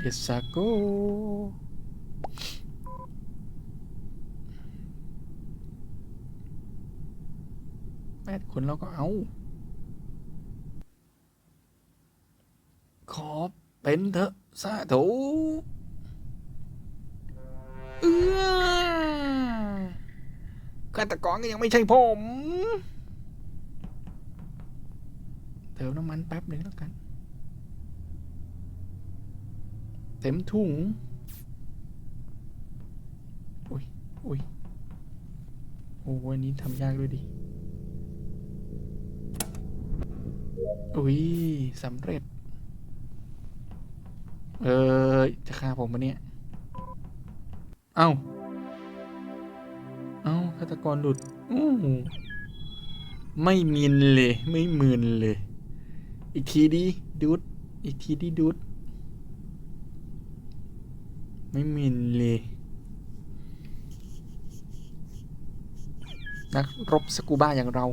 เดซาโกแปดคนเราก็เอา ขอเป็นเถอะสาธุเออฆาตกรก็ยังไม่ใช่ผม เติมน้ำมันแป๊บหนึ่งแล้วกัน เต็มถุง อุ้ยอุ้ยโอ้วันนี้ทำยากด้วยดิ อุ้ยสำเร็จ เออจะฆ่าผมปะเนี่ย เอ้า เอ้าฆาตกรหลุด อู้ไม่มินเลย ไม่มึนเลย อีกทีดิดูด อีกทีดิดูด ไม่มินเลยนักรบสกูบ้าอย่างเรา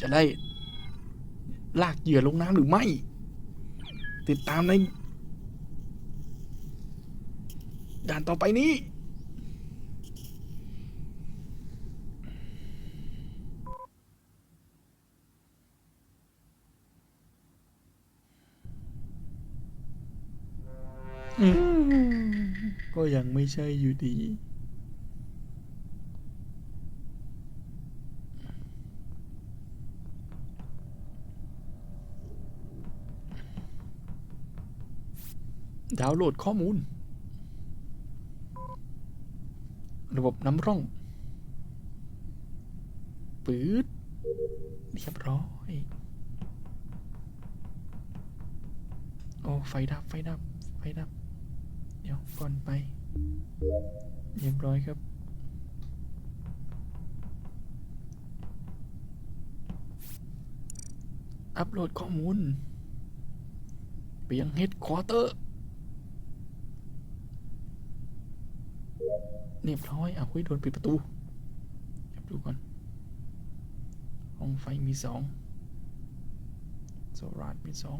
จะได้ลากเหยื่อลงน้ำหรือไม่ ติดตามในด่านต่อไปนี้ ก็ยังไม่ใช่อยู่ดี ดาวน์โหลดข้อมูล ระบบน้ำร่อง ปื๊ดเรียบร้อย โอ้ ไฟดับ ไฟดับ ไฟดับ ก่อนไป เรียบร้อยครับ อัปโหลดข้อมูลไปยังเฮดควอเตอร์เรียบร้อยเอาคุยโดนปิดประตูจับดูก่อน ห้องไฟมีสองโซลาร์มีสอง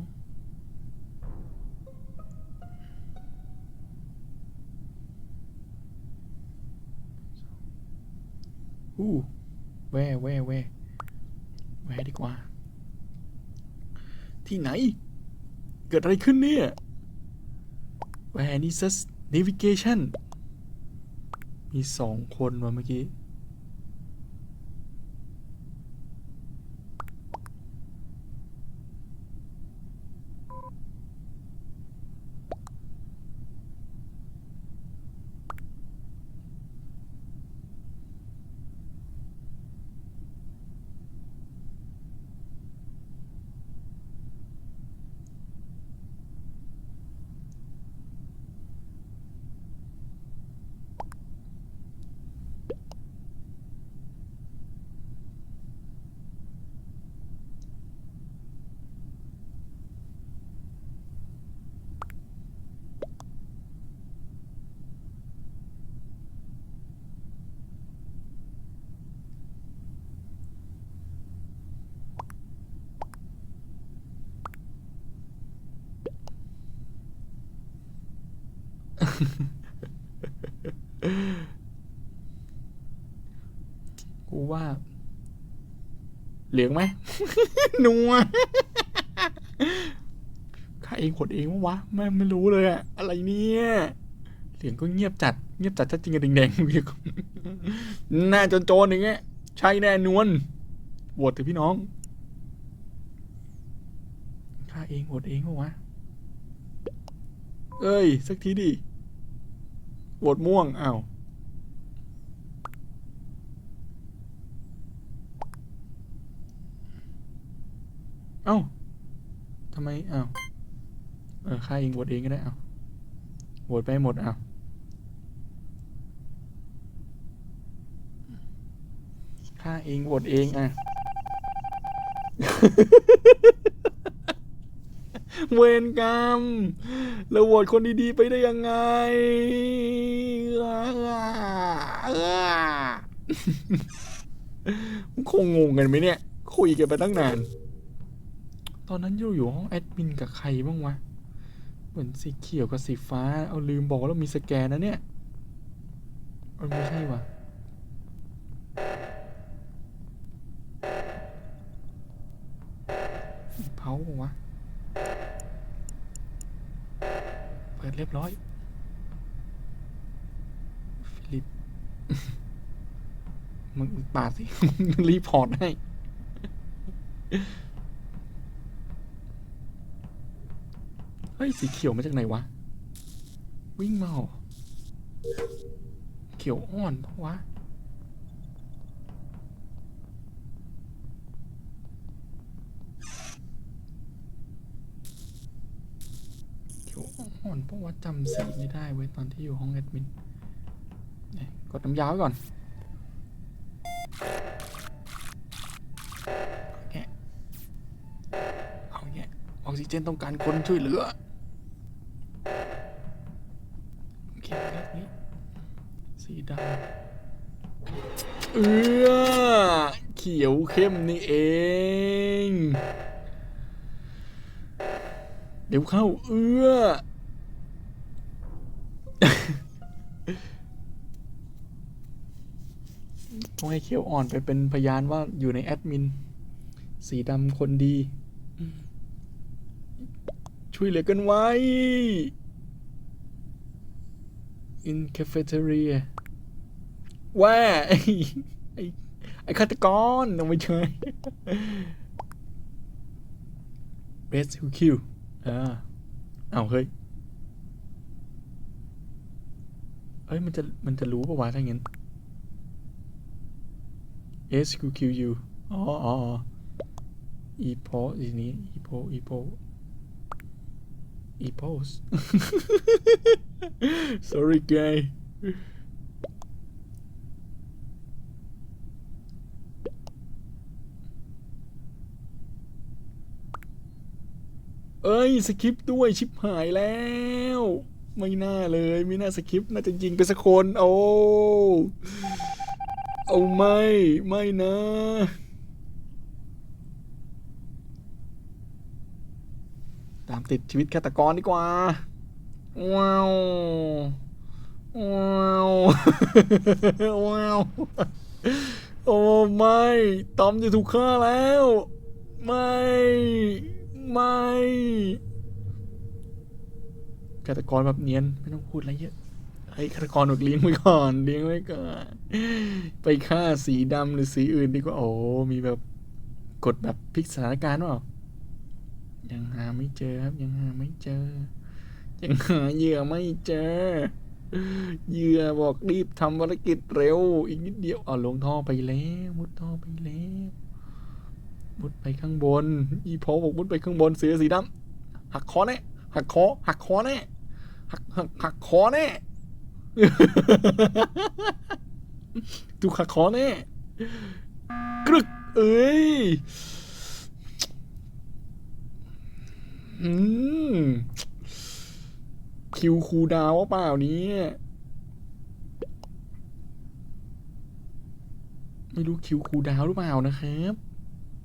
อู้แว่แว่แว่แว่ดีกว่า ที่ไหน เกิดอะไรขึ้นเนี่ยแวร์นิซัสนิวิเกชันมีสองคนมาเมื่อกี้ กูว่า เหลืองไหมนัวใครเองขดเองวะวะไม่ไม่รู้เลยอะอะไรเนี่ยเหลืองก็เงียบจัด เงียบจัดถ้าจริงกระดิ่งแดงหน้าโจนๆอย่างเงี้ย ใช่แน่นวลโหวตเถอะพี่น้องข้าเองโหวตเองวะวะ เอ้ย สักทีดิ โหวตม่วงอ้าวเอ้าทำไมอ้าวเออข้าเองโหวตเองก็ได้อ้าวโหวตไปหมดอ้าวข้าเองโหวตเองอะ เวรกรรมแล้วโหวตคนดีๆไปได้ยังไงคงงงกันไหมเนี่ย คุยกันไปตั้งนาน ตอนนั้นอยู่อยู่ห้องแอดมินกับใครบ้างวะ เหมือนสีเขียวกับสีฟ้า เอาลืมบอกว่าเรามีสแกนนะเนี่ยเออไม่ใช่ว่ะ เปิดเรียบร้อย ฟิลิป มึงปาดสิ รีพอร์ตให้ เฮ้ย สีเขียวมาจากไหนวะ วิ่งมาเขียวอ่อนเพราะวะ เขียว อ่อนเพราะว่าจำสีไม่ได้เว้ยตอนที่อยู่ห้องแอดมินกดน้ำยาวก่อนเอาแกเอาแกออกซิเจนต้องการคนช่วยเหลือโอเคแบบนี้สีดำเออเขียวเข้มนี่เองเดี๋ยวเข้าเอื้อ ต้องให้เขียวอ่อนไปเป็นพยานว่าอยู่ในแอดมิน สีดำคนดี ช่วยเหลือกันไว้ in cafeteria ว่าไอ้ไอ้ไอ้ฆาตกรเอาไม่ใช่ best who kill อ่าเอาเฮ้ยเอ้ย มันจะ มันจะรู้ปะวะถ้างั้น S Q Q U อ๋ออ๋ออ๋อ e p o ทีนี้ e p o e p o e p o s sorry guy เอ้ยสคริปต์ด้วยชิบหายแล้ว ไม่น่าเลย ไม่น่าสคริปต์น่าจะยิงไปสักคน โอ้ เอาไม่ ไม่นะ ตามติดชีวิตฆาตกรดีกว่า ว้าว ว้าว ว้าว โอ้ไม่ตอมจะถูกฆ่าแล้ว ไม่ ไม่ฆาตกรแบบเนียน ไม่ต้องพูดอะไรเยอะ ไอ้ฆาตกรหนกเลี้ยงไว้ก่อนเลี้ยงไว้ก่อนไปฆ่าสีดำหรือสีอื่นดีกว่าโอ้มีแบบกดแบบพลิกสถานการณ์เปล่ายังหาไม่เจอครับ ยังหาไม่เจอ ยังหาเหยื่อไม่เจอเหยื่อบอกรีบทำภารกิจเร็ว อีกนิดเดียวเอลงท่อไปแล้วมุดท่อไปแล้วมุดไปข้างบน อีพอบอกมุดไปข้างบนเสือสีดำหักคอแน่หักคอหักคอแน่หักหักหักคอแน่ ถูกหักคอแน่กรึก เอ้ยอืมคิวคูดาวเปล่านี้ไม่รู้คิวคูดาวหรือเปล่านะครับ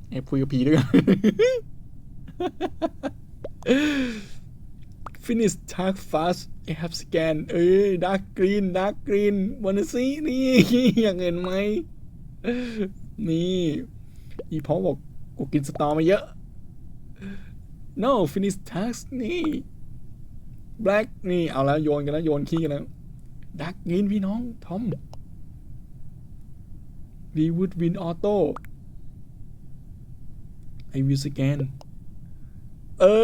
แอบคุยกับผีด้วยกัน finish task fast I have scan เอ้ย dark green dark green วันซีนี่อยากเห็นไหม นี่ อีพอบอกกูกินสตอมาเยอะ no finish task นี่ black นี่ เอาแล้วโยนกันแล้ว โยนขี้กันแล้ว dark green พี่น้อง ทอม we would win auto I will scan เอ้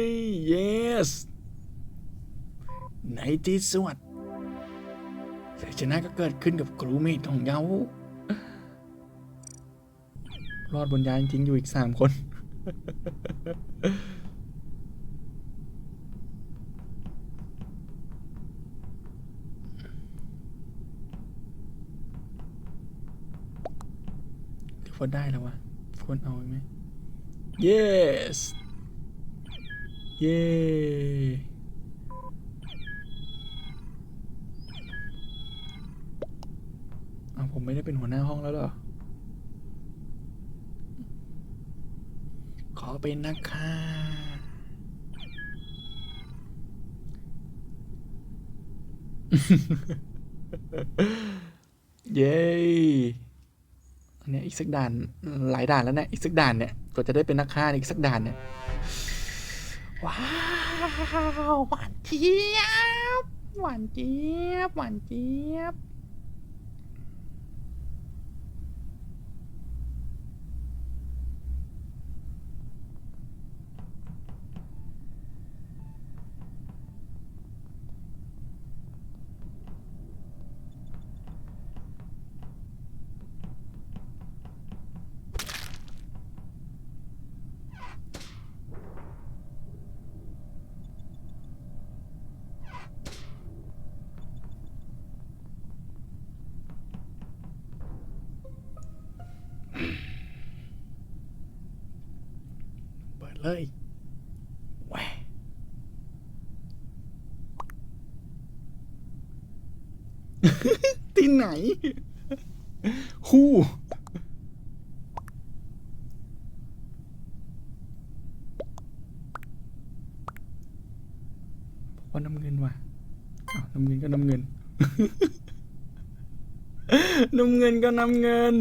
ย yes ในที่สุดชัยชนะก็เกิดขึ้นกับครูเมทของเรารอดบนยานจริงอยู่อีกสามคนหรือว่าได้แล้ววะควรเอาไหม yes เย้ ไม่ได้เป็นหัวหน้าห้องแล้วหรอ ขอเป็นนะคะเย้อันนี้อีกสักด่านหลายด่านแล้วนะอีกสักด่านเนี่ยกว่าจะได้เป็นนักฆ่าอีกสักด่านเนี่ย ว้าวหวานเจี๊ยบหวานเจี๊ยบหวานเจี๊ยบ เปิดเลยแหวที่ไหน ฮู้ว่าน้ำเงินว่ะอ้าวน้ำเงินก็น้ำเงิน น้ำเงินก็น้ำเงิน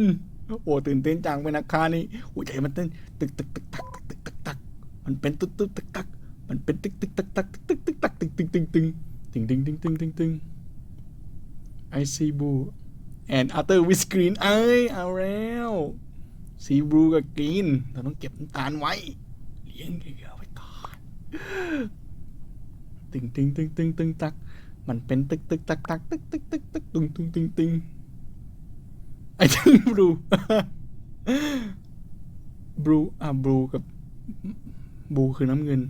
โอ้ตื่นเต้นจังเป็นนักคานี่หัวใจมันเต้นตึกตึกตึกตักตึกตึกตึกตัก มันเป็นตึกตึกตึกตักมันเป็นตึกตึกตึกตักตึกตึกตึกตักตึกตึงตึงตึงตึงตึงตึงตึงตึงตึง I see blue and after with green เอ้ยเอาแล้ว see blue กับ green เราต้องเก็บน้ำตาลไว้ เลี้ยงเยอะๆไว้ก่อนตึ๊งตึ๊งตึ๊งตึงตึงตัก มันเป็นตึ๊กตึกตักตักตึ๊กตึกตึกตึกตึ๊งตึ๊งตึงตึงไอ้ตึง blue blue อะ blue กับ บูคือน้ำเงิน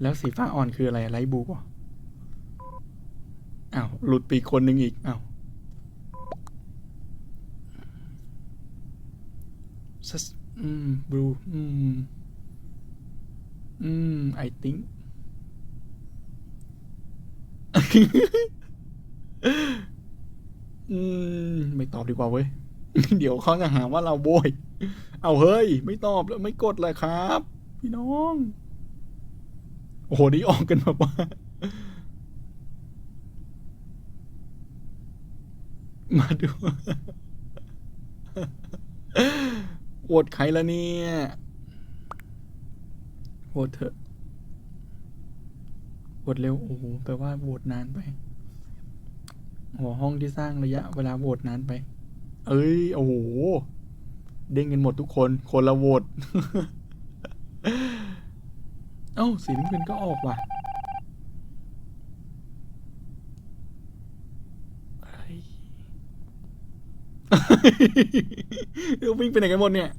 แล้วสีฟ้าอ่อนคืออะไรไลท์บูป่ะอ้าวหลุดปีกคนหนึ่งอีกอ้าวซัสอืมบลูอืม อืม I think อืม ไม่ตอบดีกว่าเว้ย เดี๋ยวเขาจะหาว่าเราโบย เอาเฮ้ย ไม่ตอบแล้วไม่กดเลยครับ พี่น้อง โอ้โห นี่ออกกันแบบว่า มาดูโหวตใครละเนี่ยโหวตเถอะโหวตเร็ว โอ้โห แปลว่าโหวตนานไป หัวห้องที่สร้างระยะ เวลาโหวตนานไป เอ้ย โอ้โห เด้งกันหมดทุกคน คนละโหวต เอ้าสีน้ำเงินก็ออกว่ะเฮ้ยเดี๋ยววิ่งไปไหนกันหมดเนี่ย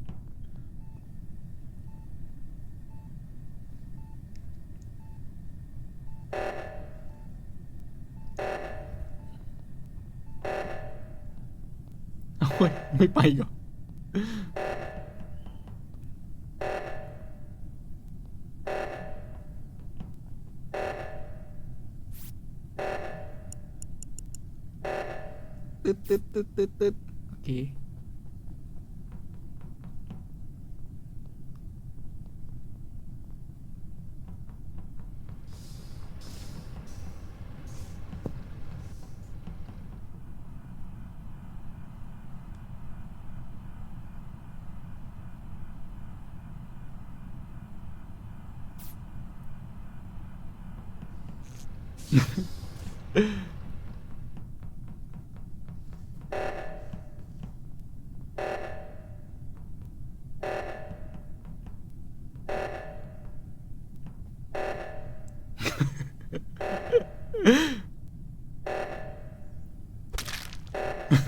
เอาเว้ย ไม่ไปก่อน ตึ๊ดตึ๊ดตึ๊ดตึ๊ดตึ๊ดโอเค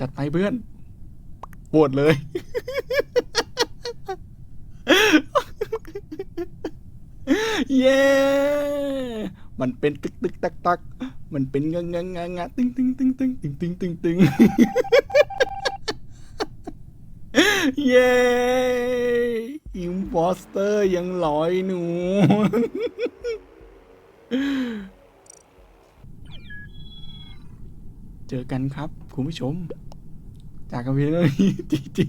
จัดไปเพื่อนปวดเลย เย้ มันเป็นตึกตึกตักตัก มันเป็นงะงะงะงะตึงตึงตึงตึงตึงตึงตึงตึงเย้อิมพอสเตอร์ยังลอยหนู เจอกันครับ คุณผู้ชม จากกันเพียงเท่านี้จีจี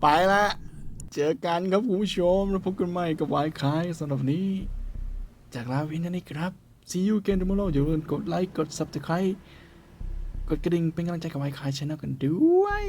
ไปละเจอกันครับคุณผู้ชม แล้วพบกันใหม่กับวายคายสำหรับนี้ จากลาวินนี่ครับ see you again tomorrow อย่าลืมกดไลค์ กด subscribe กดกระดิ่งเป็นกำลังใจกับวายคายชาแนลกันด้วย